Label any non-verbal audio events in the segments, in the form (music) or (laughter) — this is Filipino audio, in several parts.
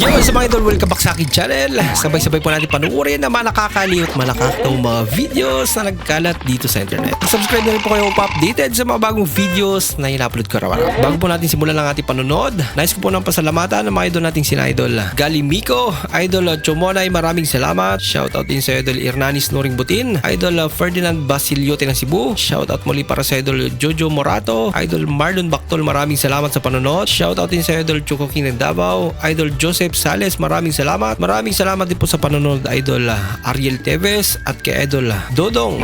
Yo, sa mga idol, welcome back sa akin channel. Sabay-sabay po natin panuorin ang mga nakakaliw at malakakatawang mga videos na nagkalat dito sa internet. Subscribe na rin po kayo pa-updated sa mga bagong videos na ina-upload ko araw-araw. Bago po natin simulan ang ating panunod, nais ko po ng pasalamatan ng mga idol nating sina idol Gali Miko, idol Chomonay, maraming salamat. Shoutout din sa idol Irnanis Nuring Butin, idol Ferdinand Basiliote ng Cebu. Shoutout muli para sa idol Jojo Morato, idol Marlon Bactol, maraming salamat sa panonood. Shoutout din sa idol Choco King ng Davao, idol Joseph Sales, maraming salamat. Maraming salamat din po sa panonood idol Ariel Teves at kay idol Dodong.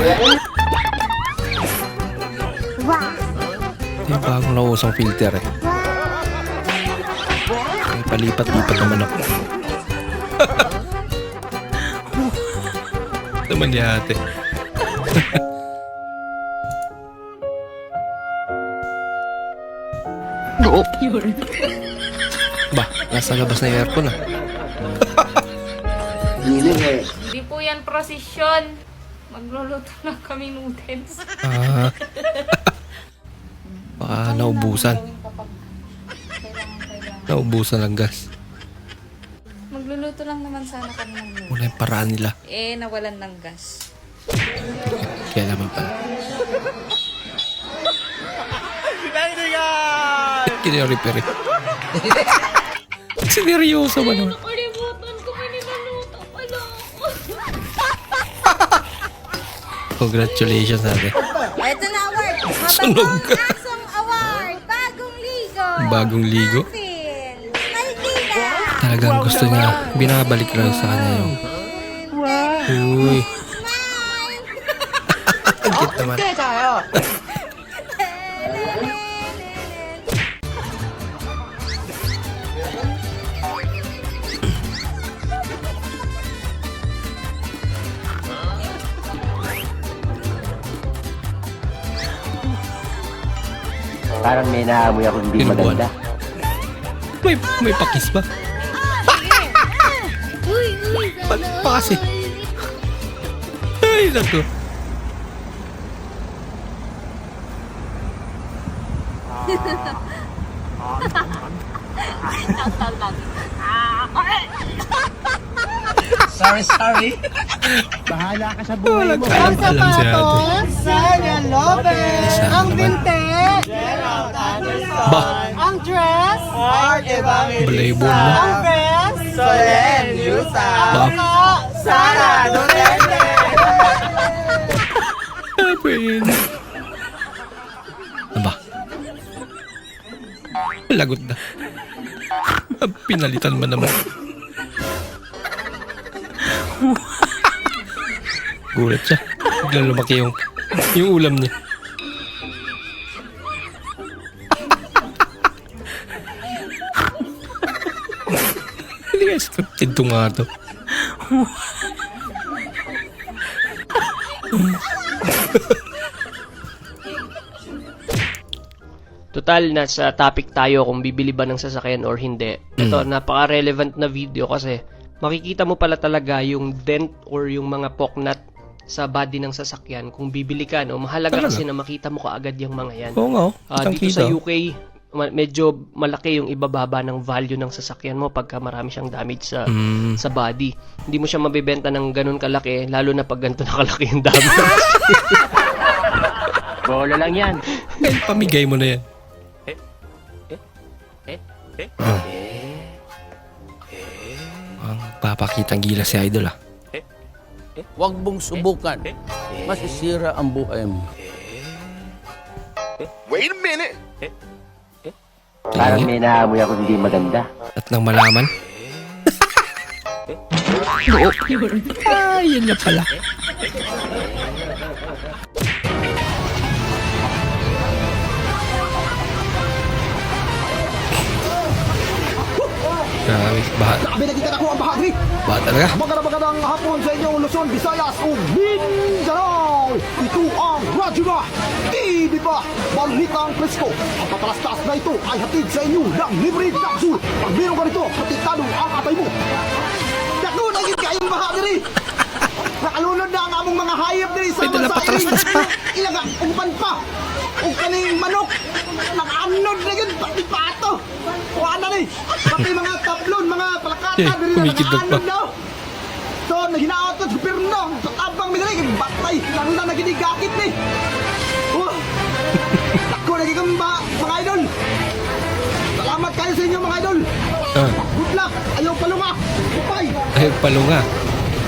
Yung bagong nausang filter eh. May palipat-lipat naman ako. (laughs) naman ni ate. (laughs) ba, nasa labas na yung aircon ah. Hindi po yan prosesyon. Magluluto lang kami noodles. Ah. Baka naubusan. Naubusan ng gas. Magluluto lang naman sana kami ng noodles. Una yung paraan nila. Eh, nawalan ng gas. Kaya naman pala. Kinyo-repair eh. Seryoso ba naman? Nakalimutan ko may nilaluto pala (laughs) Congratulations ate. Ito na award. Sunog ka. Mabagong asong award. Bagong ligo. Bagong ligo? Phil. Maydila. Talagang gusto niya. Binabalik lang sa kanya yung... Uy. (laughs) Ang cute naman. Parang may naamoy ako hindi Tinubuan. maganda. May, may pakis ba? Ba't pa kasi? Ay, naku. Sorry, sorry. Bahala ka sa buhay Walang mo. si ate. Sanya Lopez. Sana Ang naman. binte. Ba, Ang dress. balay Ang na. vest. Solen Yusa. Ba, Sara Duterte. Apin. Aba. Lagot na. Pinalitan mo naman. Gulat siya. Biglang lumaki yung, yung ulam niya. Hindi nga to. Total, nasa topic tayo kung bibili ba ng sasakyan or hindi. Ito, napaka-relevant na video kasi makikita mo pala talaga yung dent or yung mga poknat sa body ng sasakyan kung bibili ka. No? Mahalaga Talaga? kasi na makita mo kaagad yung mga yan. Oo nga, Kitang dito kita. sa UK, medyo malaki yung ibababa ng value ng sasakyan mo pagka marami siyang damage sa Mm. sa body. Hindi mo siya mabebenta ng ganun kalaki, lalo na pag ganito (laughs) na kalaki yung damage. (laughs) Bola lang yan. Dahil pamigay mo na yan. Ah. Ang papakitang gila si Idol ah. Huwag mong subukan. Masisira ang buhay mo. Parang may naamoy ako hindi maganda. at nang malaman. (laughs) ah, yun na pala. Grabe, baha. Binagkitan ako ang bahagi. Baha talaga. Magandang hapon sa inyong Luzon, Visayas o Mindanao. Ito ang Radyo TV pa. Balitang presko. Ang patalastas na ito ay hatid sa inyo ng libre capsule. Pag meron ka nito, patitado ang atay mo. Dako na yun kayong baha diri. (laughs) Nakalunod na ang among mga hayop diri sa May dala sa pa. Ilang nga, umpan pa. O kaning manok. Nakaanod na yun, pati pato. Wala ni. Pati mga tablon, mga palakat. Eh, kumikidlat pa. So, naginaot ko sa gobyerno. Sa tabang minalik, batay. Lang lang naginigakit ni. Oh. (laughs) Ako nagigamba, mga idol. Salamat kayo sa inyo, mga idol. Ah, Good luck. Ayaw palunga. Bye. ay, palunga.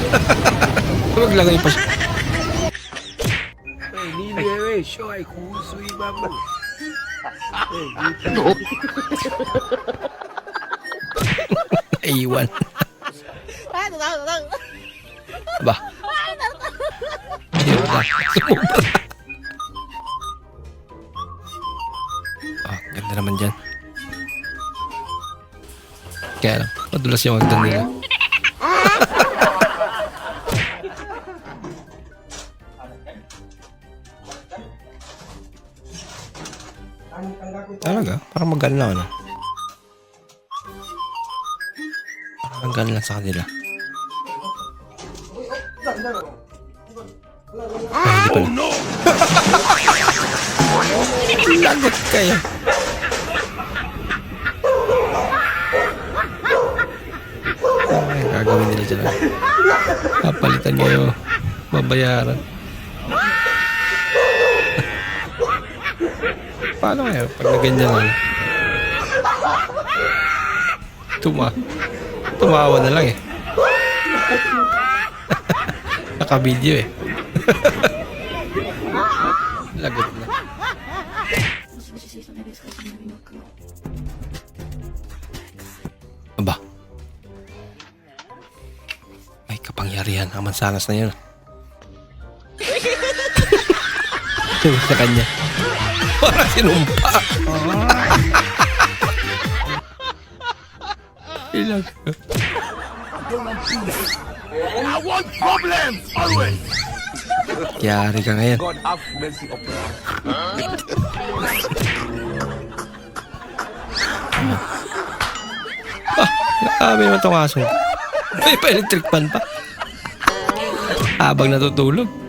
(laughs) Huwag lang yung pas... Iwan. ba? Ayun na. Sumubra. Ah, ganda naman dyan. Kaya lang, madulas yung hagdan nila. (laughs) Talaga? Parang magaan lang ano? Parang magaan lang sa kanila. Ah, hindi pala. (laughs) Lagot kayo. Ay, gagawin nila dyan. Papalitan kayo. Babayaran. Paano kaya pag na ganyan lang? Tuma. Tumawa na lang eh. (laughs) Naka-video eh. (laughs) Lagot na. Aba. May kapangyarihan ang na yun. (laughs) Sa kanya. Para sinumpa. Ilang. I want problems always. Yari ka ngayon. God have mercy upon us. Grabe naman itong aso. May pa-electric pan pa. Habang natutulog.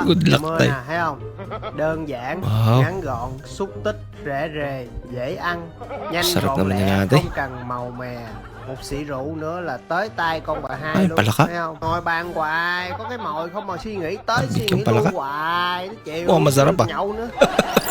Đó Good tay. nè thấy không? Đơn giản Wow. ngắn gọn xúc tích rẻ rề dễ ăn nhanh gọn lẹ không cần màu mè. Một xỉ rượu nữa là tới tay con bà hai Ay, luôn thấy không? Ngồi bàn hoài có cái mồi không mà suy nghĩ tới suy nghĩ luôn hoài Oh, masarap ah. nhậu nữa (laughs)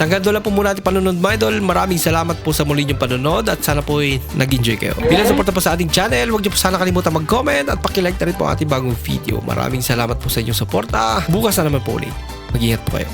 At hanggang doon lang po muna ating panunod mga idol. Maraming salamat po sa muli niyong panunod at sana po ay nag-enjoy kayo. Bilang suporta po sa ating channel, huwag niyo po sana kalimutan mag-comment at pakilike na rin po ang ating bagong video. Maraming salamat po sa inyong suporta. Bukas na naman po ulit. Mag-ingat po kayo.